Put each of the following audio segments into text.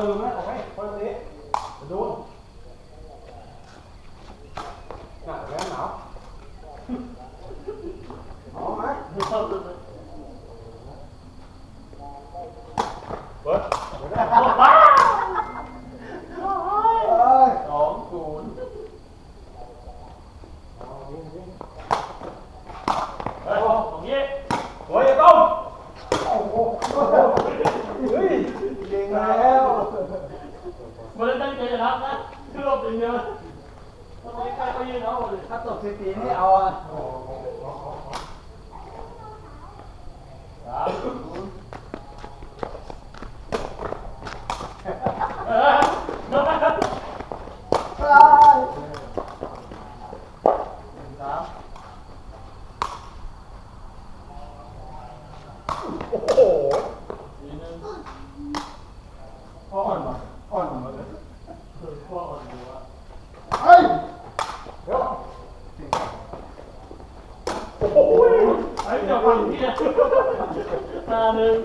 falando, né? Ok? Pode ler. 나는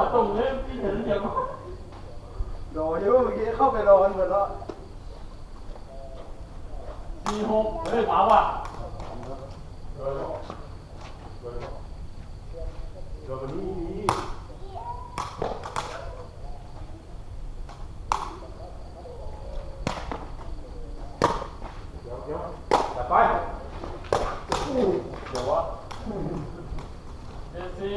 ่ะตรงนี้ที่เห็นเดี๋ยวรอเยอะเมื่อกี้เข้าไปรอกันหมดแล้วสี่หกเฮ้ยเมาอะเราก็นี่นี่เดี๋ยวเดี๋ยวไปเดี๋ยววะเจ็ดสี่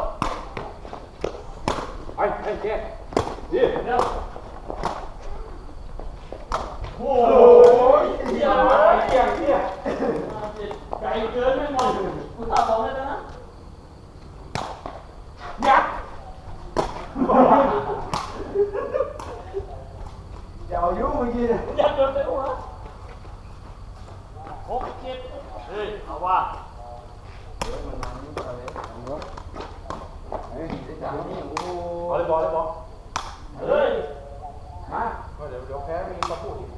ยัดโดนไปหัวหกเจ็ดเฮ้ยเอาว่าบอลเบอลบอลเฮ้ย มาเดี๋ยวเดี๋ยวแพ้มีมาพูดอีก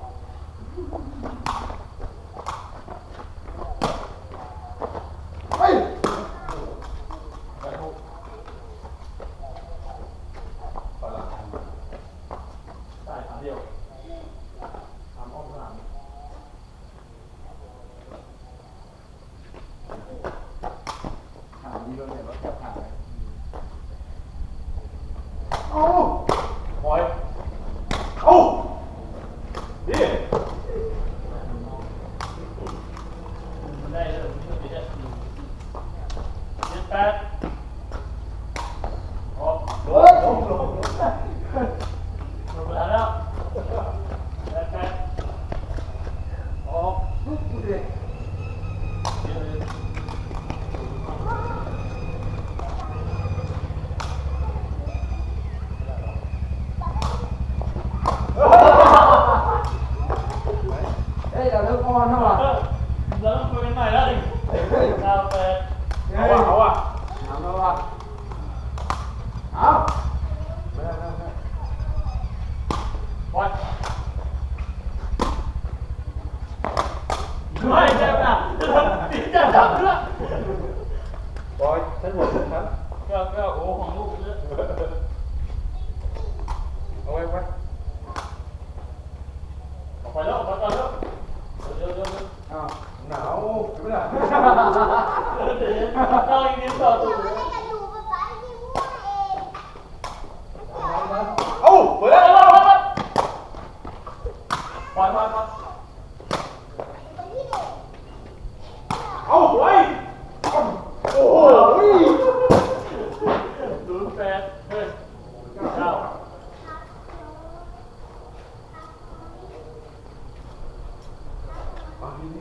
Thôi anh em nào, tí chả đập nữa. Có chất bột không thắng? Cái cái ổ hoàng ngục nữa. Ông em quay. Không phải đâu, bắt con đâu. Đưa đưa đưa. À, nào, cái là. Thôi đi vào tụi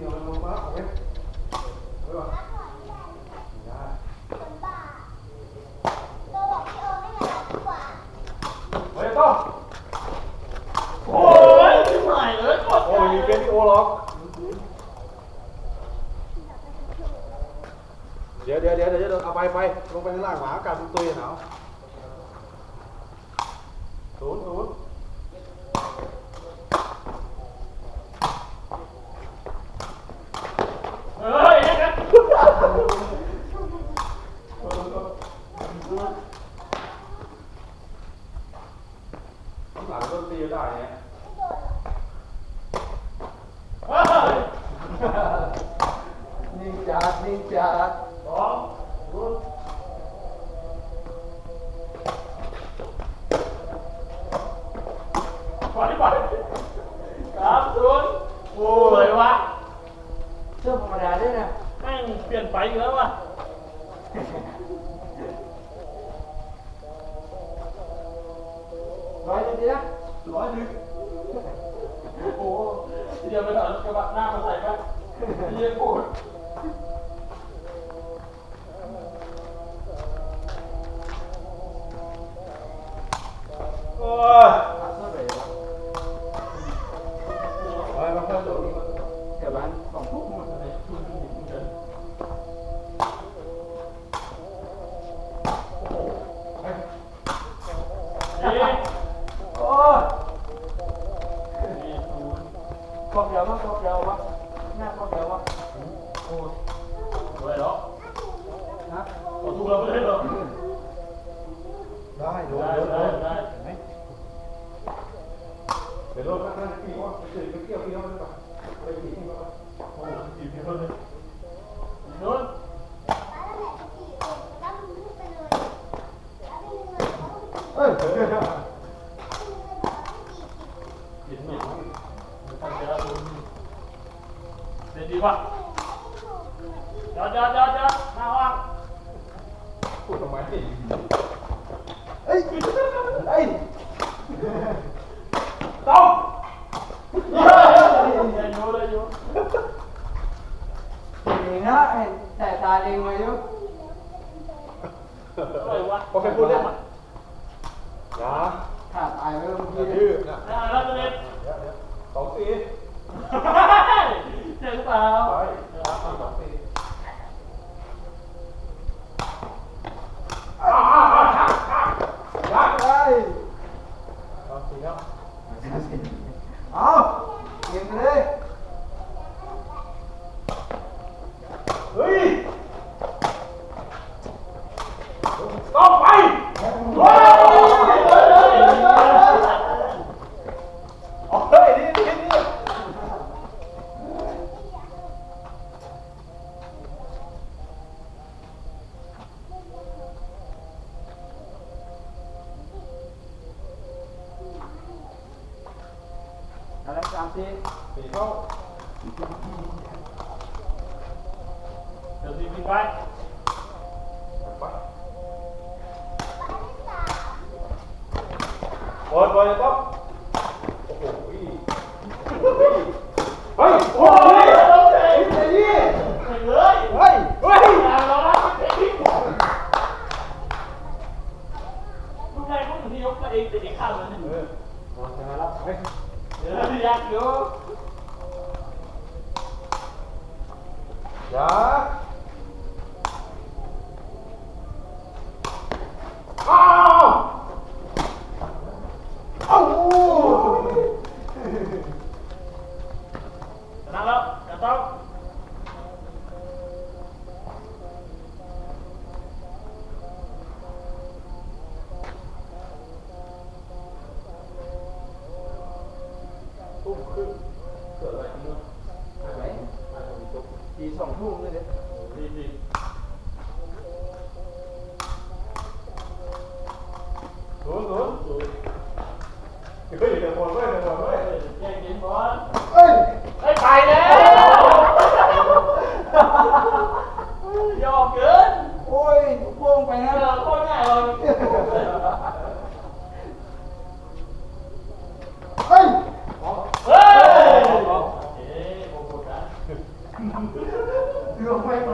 อะนี่เอาลงมาเอไว้ไว้ก่อได้เฮ้ยต้องโอ้ยชิบหายเลยกดโอ้ยมีเป็นโอหรอกเดี๋ยวเดี๋ยวเดี๋ยวเดี๋ยวเอาไปไปลงไปข้างล่างหมาอากาศมันตุยหนาวศูนย์ศูนย์ เฮ้ยนี่กัน ข้างหลังต้นตีได้เนี่ย เฮ้ย นิ่ งจัดนิ่งจัดสองศูนย์ปล่อยปล่อยสามศูนย์โอ้ยวะเสื้อธรรมดาด้วยนะแม่งเปลี่ยนไปอีกแล้วว่ะร้อยหนึ่งดีนะร้อยหนึ่งโอ้โหเดี๋ยวไปถอดกระบะหน้ามาใส่ไหมเยี่ยกูดโอ้ Oh. để lâu các anh kỳ quá để cái kia kia không được cái gì không không được gì thì nữa Hãy subscribe cho kênh Ghiền Mì đi. Qua Chờ chờ chờ chờ Nào ăn Ủa thằng máy này Ê! เองนะเห็นแต่ตาเองมาอยู่อะไรวะพอใครพูดเล่นนะขาดตายไปแล้วเมื่ออย่ากี้ ดื้อนะามทีสี่เข้าเดี๋ยวสี่วิ่งไปบอลบอลต้องโอ้โหเฮ้ยโอ้ยเฮ้ยเฮ้ยเลยเฮ้ยเฮ้ยมึงไงมึงถึงยเกมาเองแต่เองข้ามมัน nhạc vô dạ Tenang lo, datang.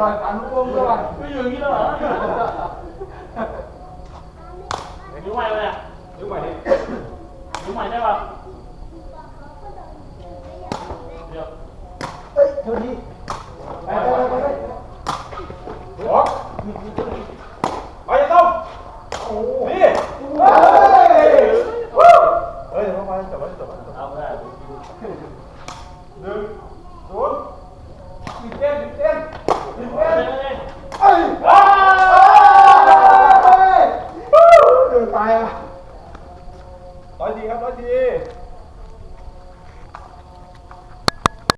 รอยพันลูกกงด้ไม่อยู่อย่างนี้วเหรอนิ้วใหม่เลยอะนิ้วใหม่ดินิ้วใหม่ได้ป่ะเดี๋ยวเฮ้ยเท่านี้